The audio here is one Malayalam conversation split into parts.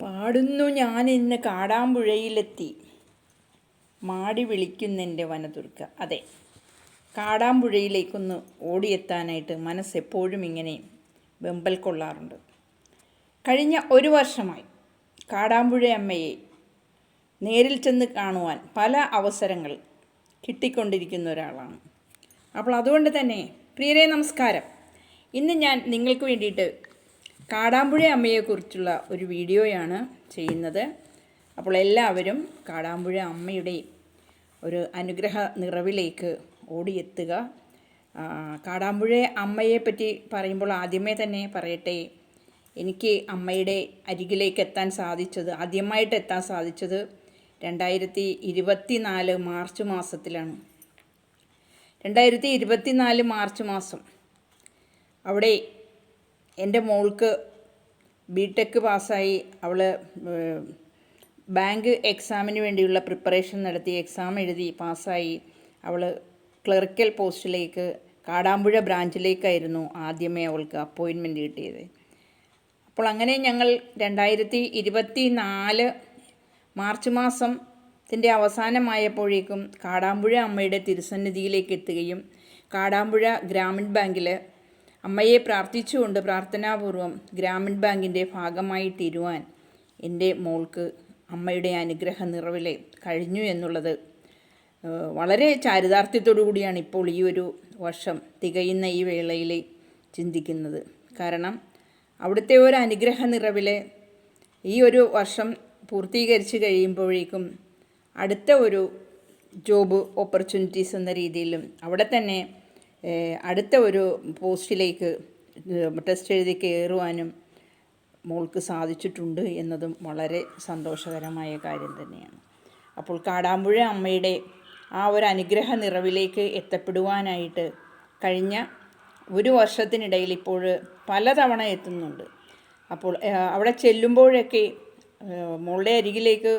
പാടുന്നു ഞാൻ ഇന്ന് കാടാമ്പുഴയിലെത്തി. മാടി വിളിക്കുന്നെന്റെ വനതുർക്ക അതെ കാടാമ്പുഴയിലേക്കൊന്ന് ഓടിയെത്താനായിട്ട് മനസ്സെപ്പോഴും ഇങ്ങനെ വെമ്പൽ കൊള്ളാറുണ്ട്. കഴിഞ്ഞ ഒരു വർഷമായി കാടാമ്പുഴയമ്മയെ നേരിൽ ചെന്ന് കാണുവാൻ പല അവസരങ്ങൾ കിട്ടിക്കൊണ്ടിരിക്കുന്ന ഒരാളാണ്. അപ്പോൾ അതുകൊണ്ട് തന്നെ പ്രിയരെ നമസ്കാരം. ഇന്ന് ഞാൻ നിങ്ങൾക്ക് വേണ്ടിയിട്ട് കാടാമ്പുഴ അമ്മയെക്കുറിച്ചുള്ള ഒരു വീഡിയോയാണ് ചെയ്യുന്നത്. അപ്പോൾ എല്ലാവരും കാടാമ്പുഴ അമ്മയുടെ ഒരു അനുഗ്രഹ നിറവിലേക്ക് ഓടിയെത്തുക. കാടാമ്പുഴ അമ്മയെ പറ്റി പറയുമ്പോൾ ആദ്യമേ തന്നെ പറയട്ടെ എനിക്ക് അമ്മയുടെ അരികിലേക്ക് എത്താൻ സാധിച്ചത് ആദ്യമായിട്ട് എത്താൻ സാധിച്ചത് രണ്ടായിരത്തി ഇരുപത്തി നാല് മാർച്ച് മാസത്തിലാണ്. രണ്ടായിരത്തി ഇരുപത്തിനാല് മാർച്ച് മാസം. അവിടെ എന്റെ മോൾക്ക് ബി ടെക് പാസ്സായി അവൾ ബാങ്ക് എക്സാമിന് വേണ്ടിയുള്ള പ്രിപ്പറേഷൻ നടത്തി എക്സാം എഴുതി പാസ്സായി. അവൾ ക്ലർക്കൽ പോസ്റ്റിലേക്ക് കാടാമ്പുഴ ബ്രാഞ്ചിലേക്കായിരുന്നു ആദ്യമേ അവൾക്ക് അപ്പോയിൻമെന്റ് കിട്ടിയത്. അപ്പോൾ അങ്ങനെ ഞങ്ങൾ രണ്ടായിരത്തി ഇരുപത്തി നാല് മാർച്ച് മാസത്തിന്റെ അവസാനമായപ്പോഴേക്കും കാടാമ്പുഴ അമ്മയുടെ തിരുസന്നിധിയിലേക്ക് എത്തുകയും കാടാമ്പുഴ ഗ്രാമീൺ ബാങ്കിൽ അമ്മയെ പ്രാർത്ഥിച്ചുകൊണ്ട് പ്രാർത്ഥനാപൂർവം ഗ്രാമീൺ ബാങ്കിന്റെ ഭാഗമായി തീരുവാൻ എന്റെ മോൾക്ക് അമ്മയുടെ അനുഗ്രഹ നിറവിലെ കഴിഞ്ഞു എന്നുള്ളത്. വളരെ ചാരിതാർത്ഥ്യത്തോടു കൂടിയാണ് ഇപ്പോൾ ഈ ഒരു വർഷം തികയുന്ന ഈ വേളയിൽ ചിന്തിക്കുന്നത്. കാരണം അവിടുത്തെ ഒരു അനുഗ്രഹ നിറവിലെ ഈ ഒരു വർഷം പൂർത്തീകരിച്ച് കഴിയുമ്പോഴേക്കും അടുത്ത ഒരു ജോബ് ഓപ്പർച്യൂണിറ്റീസ് എന്ന രീതിയിലും അവിടെ തന്നെ അടുത്ത ഒരു പോസ്റ്റിലേക്ക് ടെസ്റ്റ് എഴുതി കയറുവാനും മോൾക്ക് സാധിച്ചിട്ടുണ്ട് എന്നതും വളരെ സന്തോഷകരമായ കാര്യം തന്നെയാണ്. അപ്പോൾ കാടാമ്പുഴ അമ്മയുടെ ആ ഒരു അനുഗ്രഹ നിറവിലേക്ക് എത്തപ്പെടുവാനായിട്ട് കഴിഞ്ഞ ഒരു വർഷത്തിനിടയിൽ ഇപ്പോൾ പലതവണ എത്തുന്നുണ്ട്. അപ്പോൾ അവിടെ ചെല്ലുമ്പോഴൊക്കെ മോളുടെ അരികിലേക്ക്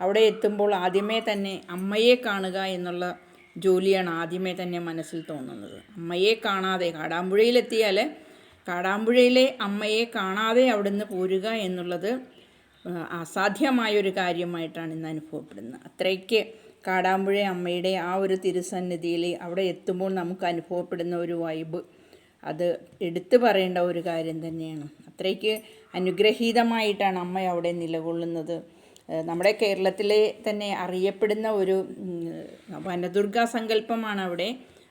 അവിടെ എത്തുമ്പോൾ ആദ്യമേ തന്നെ അമ്മയെ കാണുക എന്നുള്ള ജോലിയാണ് ആദ്യമേ തന്നെ മനസ്സിൽ തോന്നുന്നത്. അമ്മയെ കാണാതെ കാടാമ്പുഴയിലെത്തിയാൽ കാടാമ്പുഴയിലെ അമ്മയെ കാണാതെ അവിടുന്ന് പോരുക എന്നുള്ളത് അസാധ്യമായൊരു കാര്യമായിട്ടാണ് ഇന്ന് അനുഭവപ്പെടുന്നത്. അത്രയ്ക്ക് കാടാമ്പുഴ അമ്മയുടെ ആ ഒരു തിരുസന്നിധിയിൽ അവിടെ എത്തുമ്പോൾ നമുക്ക് അനുഭവപ്പെടുന്ന ഒരു വൈബ് അത് എടുത്തു പറയേണ്ട ഒരു കാര്യം തന്നെയാണ്. അത്രയ്ക്ക് അനുഗ്രഹീതമായിട്ടാണ് അമ്മ അവിടെ നിലകൊള്ളുന്നത്. നമ്മുടെ കേരളത്തിലെ തന്നെ അറിയപ്പെടുന്ന ഒരു വനദുർഗ സങ്കല്പമാണ് അവിടെ.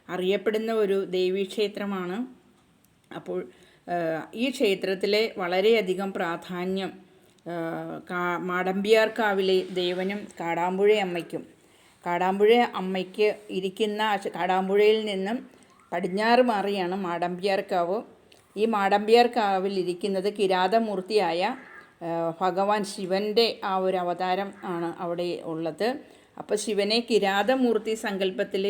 അറിയപ്പെടുന്ന ഒരു ദേവീക്ഷേത്രമാണ് അപ്പോൾ ഈ ക്ഷേത്രത്തിലെ വളരെയധികം പ്രാധാന്യം കാ മാടമ്പിയാർക്കാവിലെ ദേവനും കാടാമ്പുഴ അമ്മയ്ക്കും കാടാമ്പുഴ അമ്മയ്ക്ക് ഇരിക്കുന്ന കാടാമ്പുഴയിൽ നിന്നും പടിഞ്ഞാറ് മാറിയാണ് മാടമ്പിയാർക്കാവ് ഈ മാടമ്പിയാർക്കാവിൽ ഇരിക്കുന്നത് കിരാതമൂർത്തിയായ ഭഗവാൻ ശിവന്റെ ആ ഒരു അവതാരം ആണ് അവിടെ ഉള്ളത്. അപ്പോൾ ശിവനെ കിരാതമൂർത്തി സങ്കല്പത്തിൽ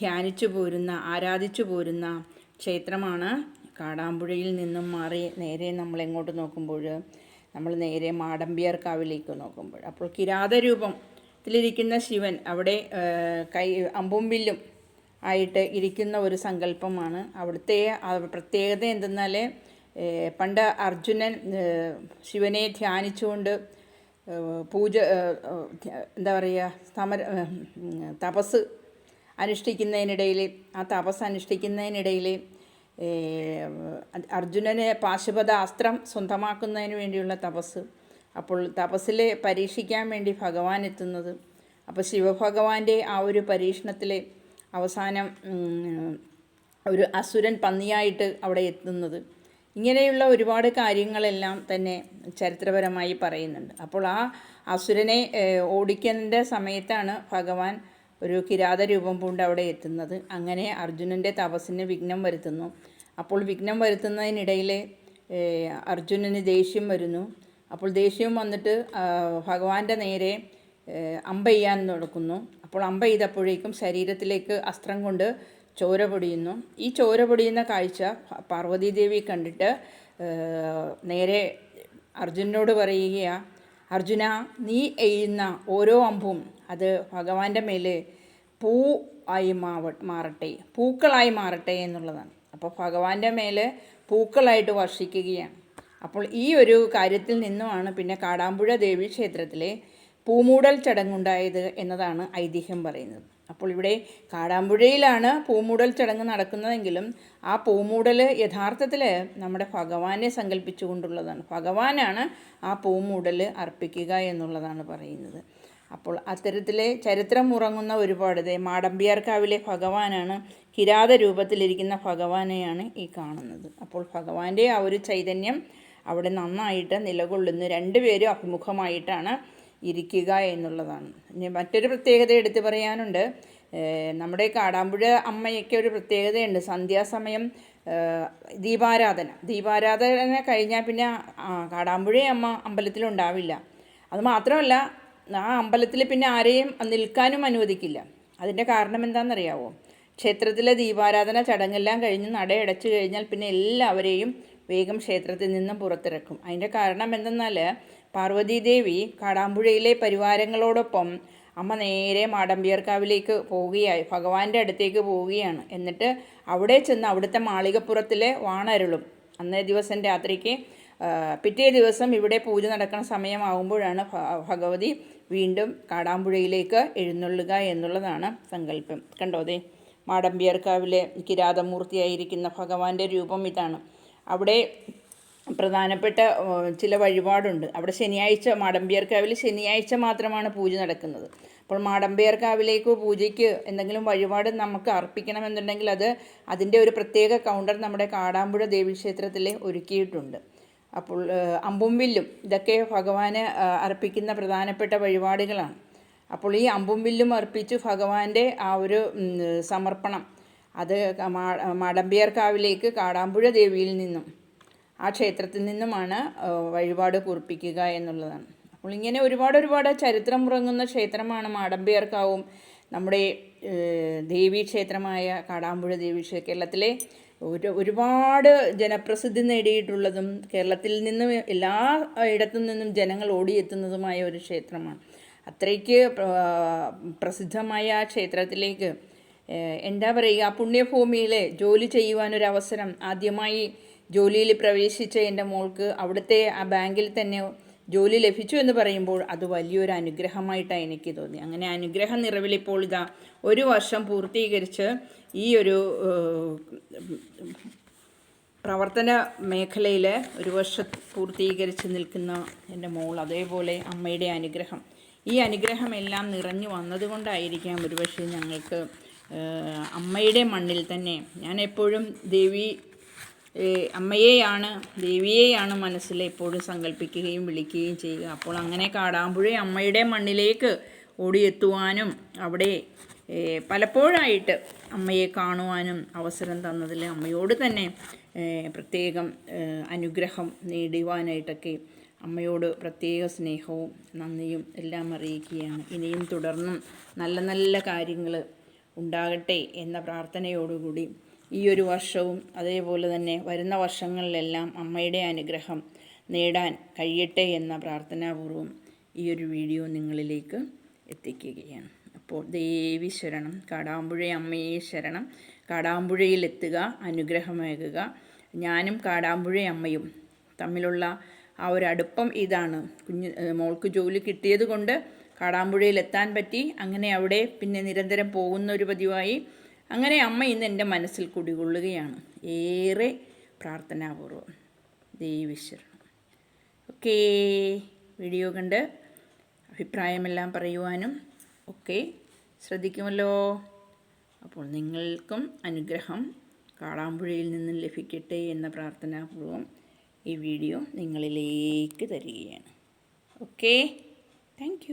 ധ്യാനിച്ചു പോരുന്ന ആരാധിച്ചു പോരുന്ന ക്ഷേത്രമാണ് കാടാമ്പുഴയിൽ നിന്നും മാറി നേരെ നമ്മൾ എങ്ങോട്ട് നോക്കുമ്പോൾ നമ്മൾ നേരെ മാടമ്പിയാർക്കാവിലേക്ക് നോക്കുമ്പോൾ. അപ്പോൾ കിരാതരൂപത്തിലിരിക്കുന്ന ശിവൻ അവിടെ കൈ അമ്പും വില്ലും ആയിട്ട് ഇരിക്കുന്ന ഒരു സങ്കല്പമാണ്. അവിടുത്തെ പ്രത്യേകത എന്തെന്നാൽ പണ്ട് അർജുനൻ ശിവനെ ധ്യാനിച്ചുകൊണ്ട് പൂജ എന്താ പറയുക സമര തപസ് അനുഷ്ഠിക്കുന്നതിനിടയിൽ ആ തപസ് അനുഷ്ഠിക്കുന്നതിനിടയിൽ അർജുനന് പാശുപത അസ്ത്രം സ്വന്തമാക്കുന്നതിന് വേണ്ടിയുള്ള തപസ്. അപ്പോൾ തപസ്സിൽ പരീക്ഷിക്കാൻ വേണ്ടി ഭഗവാൻ എത്തുന്നത്. അപ്പോൾ ശിവഭഗവാന്റെ ആ ഒരു പരീക്ഷണത്തിൽ അവസാനം ഒരു അസുരൻ പന്നിയായിട്ട് അവിടെ എത്തുന്നത്. ഇങ്ങനെയുള്ള ഒരുപാട് കാര്യങ്ങളെല്ലാം തന്നെ ചരിത്രപരമായി പറയുന്നുണ്ട്. അപ്പോൾ ആ അസുരനെ ഓടിക്കേണ്ട സമയത്താണ് ഭഗവാൻ ഒരു കിരാത രൂപം പൂണ്ട് അവിടെ എത്തുന്നത്. അങ്ങനെ അർജുനന്റെ തപസ്സിന് വിഘ്നം വരുത്തുന്നു. അപ്പോൾ വിഘ്നം വരുത്തുന്നതിനിടയിൽ അർജുനന് ദേഷ്യം വരുന്നു. അപ്പോൾ ദേഷ്യം വന്നിട്ട് ഭഗവാന്റെ നേരെ അമ്പ ചെയ്യാൻ നടക്കുന്നു അപ്പോൾ അമ്പ ചെയ്തപ്പോഴേക്കും ശരീരത്തിലേക്ക് അസ്ത്രം കൊണ്ട് ചോര പൊടിയുന്നു. ഈ ചോര പൊടിയുന്ന കാഴ്ച പാർവതീദേവി കണ്ടിട്ട് നേരെ അർജുനോട് പറയുകയാണ് അർജുന നീ എഴുന്ന ഓരോ അമ്പും അത് ഭഗവാന്റെ മേലെ പൂ ആയി മാവ മാറട്ടെ പൂക്കളായി മാറട്ടെ എന്നുള്ളതാണ്. അപ്പോൾ ഭഗവാന്റെ മേലെ പൂക്കളായിട്ട് വർഷിക്കുകയാണ്. അപ്പോൾ ഈ ഒരു കാര്യത്തിൽ നിന്നുമാണ് പിന്നെ കാടാമ്പുഴ ദേവി ക്ഷേത്രത്തിലെ പൂമൂടൽ ചടങ്ങുണ്ടായത് എന്നതാണ് ഐതിഹ്യം പറയുന്നത്. അപ്പോൾ ഇവിടെ കാടാമ്പുഴയിലാണ് പൂമൂടൽ ചടങ്ങ് നടക്കുന്നതെങ്കിലും ആ പൂമൂടൽ യഥാർത്ഥത്തിൽ നമ്മുടെ ഭഗവാനെ സങ്കല്പിച്ചുകൊണ്ടുള്ളതാണ്. ഭഗവാനാണ് ആ പൂമൂടൽ അർപ്പിക്കുക എന്നുള്ളതാണ് പറയുന്നത്. അപ്പോൾ അത്തരത്തിലെ ചരിത്രം ഉറങ്ങുന്ന ഒരുപാട് മാടമ്പിയാർക്കാവിലെ ഭഗവാനാണ് കിരാത രൂപത്തിലിരിക്കുന്ന ഭഗവാനെയാണ് ഈ കാണുന്നത്. അപ്പോൾ ഭഗവാന്റെ ആ ഒരു ചൈതന്യം അവിടെ നന്നായിട്ട് നിലകൊള്ളുന്നു. രണ്ടുപേരും അഭിമുഖമായിട്ടാണ് ഇരിക്കുക എന്നുള്ളതാണ്. ഇനി മറ്റൊരു പ്രത്യേകത എടുത്തു പറയാനുണ്ട്. നമ്മുടെ കാടാമ്പുഴ അമ്മയ്ക്ക് ഒരു പ്രത്യേകതയുണ്ട്. സന്ധ്യാസമയം ദീപാരാധന. ദീപാരാധന കഴിഞ്ഞാൽ പിന്നെ കാടാമ്പുഴ അമ്മ അമ്പലത്തിലുണ്ടാവില്ല അത് മാത്രമല്ല ആ അമ്പലത്തിൽ പിന്നെ ആരെയും നിൽക്കാനും അനുവദിക്കില്ല. അതിന്റെ കാരണം എന്താണെന്നറിയാവോ? ക്ഷേത്രത്തിലെ ദീപാരാധന ചടങ്ങെല്ലാം കഴിഞ്ഞ് നടയടച്ചു കഴിഞ്ഞാൽ പിന്നെ എല്ലാവരെയും വേഗം ക്ഷേത്രത്തിൽ നിന്നും പുറത്തിറക്കും. അതിന്റെ കാരണം എന്തെന്നാൽ പാർവതീദേവി കാടാമ്പുഴയിലെ പരിവാരങ്ങളോടൊപ്പം അമ്മ നേരെ മാടമ്പിയർക്കാവിലേക്ക് പോവുകയായി. ഭഗവാന്റെ അടുത്തേക്ക് പോവുകയാണ്. എന്നിട്ട് അവിടെ ചെന്ന് അവിടുത്തെ മാളികപ്പുറത്തിലെ വാണരുളും. അന്നേ ദിവസം രാത്രിക്ക് പിറ്റേ ദിവസം ഇവിടെ പൂജ നടക്കുന്ന സമയമാകുമ്പോഴാണ് ഭഗവതി വീണ്ടും കാടാമ്പുഴയിലേക്ക് എഴുന്നള്ളുക എന്നുള്ളതാണ് സങ്കല്പം. കണ്ടോതേ മാടമ്പിയർക്കാവിലെ കിരാതമൂർത്തിയായിരിക്കുന്ന ഭഗവാന്റെ രൂപം ഇതാണ്. അവിടെ പ്രധാനപ്പെട്ട ചില വഴിപാടുണ്ട്. അവിടെ ശനിയാഴ്ച മാടമ്പിയർക്കാവിൽ ശനിയാഴ്ച മാത്രമാണ് പൂജ നടക്കുന്നത്. അപ്പോൾ മാടമ്പിയർക്കാവിലേക്ക് പൂജയ്ക്ക് എന്തെങ്കിലും വഴിപാട് നമുക്ക് അർപ്പിക്കണമെന്നുണ്ടെങ്കിൽ അത് അതിന്റെ ഒരു പ്രത്യേക കൗണ്ടർ നമ്മുടെ കാടാമ്പുഴ ദേവി ക്ഷേത്രത്തിൽ ഒരുക്കിയിട്ടുണ്ട്. അപ്പോൾ അമ്പുംവില്ലും അമ്പും വില്ലും ഇതൊക്കെ ഭഗവാന് അർപ്പിക്കുന്ന പ്രധാനപ്പെട്ട വഴിപാടുകളാണ്. അപ്പോൾ ഈ അമ്പും വില്ലും അർപ്പിച്ച് ഭഗവാന്റെ ആ ഒരു സമർപ്പണം അത് മാടമ്പിയർക്കാവിലേക്ക് കാടാമ്പുഴ ദേവിയിൽ നിന്നും ആ ക്ഷേത്രത്തിൽ നിന്നുമാണ് വഴിപാട് കുറിപ്പിക്കുക എന്നുള്ളതാണ്. അപ്പോൾ ഇങ്ങനെ ഒരുപാട് ഒരുപാട് ചരിത്രം ഉറങ്ങുന്ന ക്ഷേത്രമാണ് മാടമ്പിയർക്കാവും നമ്മുടെ ദേവീ ക്ഷേത്രമായ കാടാമ്പുഴ ദേവി കേരളത്തിലെ ഒരു ഒരുപാട് ജനപ്രസിദ്ധി നേടിയിട്ടുള്ളതും കേരളത്തിൽ നിന്നും എല്ലാ ഇടത്തു നിന്നും ജനങ്ങൾ ഓടിയെത്തുന്നതുമായ ഒരു ക്ഷേത്രമാണ്. അത്രയ്ക്ക് പ്ര- പ്രസിദ്ധമായ ആ ക്ഷേത്രത്തിലേക്ക് എന്താ പറയുക പുണ്യഭൂമിയിൽ ജോലി ചെയ്യുവാനൊരവസരം ആദ്യമായി ജോലിയിൽ പ്രവേശിച്ച എന്റെ മോൾക്ക് അവിടുത്തെ ആ ബാങ്കിൽ തന്നെ ജോലി ലഭിച്ചു എന്ന് പറയുമ്പോൾ അത് വലിയൊരു അനുഗ്രഹമായിട്ടാണ് എനിക്ക് തോന്നി. അങ്ങനെ അനുഗ്രഹ നിറവിൽ ഇപ്പോൾ ഇതാ ഒരു വർഷം പൂർത്തീകരിച്ച് ഈ ഒരു പ്രവർത്തന മേഖലയിൽ ഒരു വർഷം പൂർത്തീകരിച്ച് നിൽക്കുന്ന എന്റെ മോൾ അതേപോലെ അമ്മയുടെ അനുഗ്രഹം. ഈ അനുഗ്രഹമെല്ലാം നിറഞ്ഞു വന്നതുകൊണ്ടായിരിക്കാം ഒരുപക്ഷെ ഞങ്ങൾക്ക് അമ്മയുടെ മണ്ണിൽ തന്നെ ഞാൻ എപ്പോഴും ദേവി അമ്മയെയാണ് ദേവിയെയാണ് മനസ്സിൽ എപ്പോഴും സങ്കല്പിക്കുകയും വിളിക്കുകയും ചെയ്യുക. അപ്പോൾ അങ്ങനെ കാടാമ്പുഴ അമ്മയുടെ മണ്ണിലേക്ക് ഓടിയെത്തുവാനും അവിടെ പലപ്പോഴായിട്ട് അമ്മയെ കാണുവാനും അവസരം തന്നതിൽ അമ്മയോട് തന്നെ പ്രത്യേകം അനുഗ്രഹം നേടുവാനായിട്ടൊക്കെ അമ്മയോട് പ്രത്യേക സ്നേഹവും നന്ദിയും എല്ലാം അറിയിക്കുകയാണ്. ഇനിയും തുടർന്നും നല്ല നല്ല കാര്യങ്ങൾ ഉണ്ടാകട്ടെ എന്ന പ്രാർത്ഥനയോടുകൂടി ഈ ഒരു വർഷവും അതേപോലെ തന്നെ വരുന്ന വർഷങ്ങളിലെല്ലാം അമ്മയുടെ അനുഗ്രഹം നേടാൻ കഴിയട്ടെ എന്ന പ്രാർത്ഥനാപൂർവം ഈ ഒരു വീഡിയോ നിങ്ങളിലേക്ക് എത്തിക്കുകയാണ്. അപ്പോൾ ദേവി ശരണം കാടാമ്പുഴ അമ്മയെ ശരണം കാടാമ്പുഴയിലെത്തുക അനുഗ്രഹമേകുക. ഞാനും കാടാമ്പുഴ അമ്മയും തമ്മിലുള്ള ആ ഒരു അടുപ്പം ഇതാണ്. കുഞ്ഞ് മോൾക്ക് ജോലി കിട്ടിയത് കൊണ്ട് കാടാമ്പുഴയിലെത്താൻ പറ്റി. അങ്ങനെ അവിടെ പിന്നെ നിരന്തരം പോകുന്ന ഒരു പതിവായി അങ്ങനെ അമ്മ ഇന്ന് എന്റെ മനസ്സിൽ കുടികൊള്ളുകയാണ്. ഏറെ പ്രാർത്ഥനാപൂർവം. ദേവീശ്വരണം ഓക്കേ വീഡിയോ കണ്ട് അഭിപ്രായമെല്ലാം പറയുവാനും ഒക്കെ ശ്രദ്ധിക്കുമല്ലോ. അപ്പോൾ നിങ്ങൾക്കും അനുഗ്രഹം കാളാമ്പുഴയിൽ നിന്നും ലഭിക്കട്ടെ എന്ന പ്രാർത്ഥനാപൂർവം ഈ വീഡിയോ നിങ്ങളിലേക്ക് തരികയാണ്. Okay thank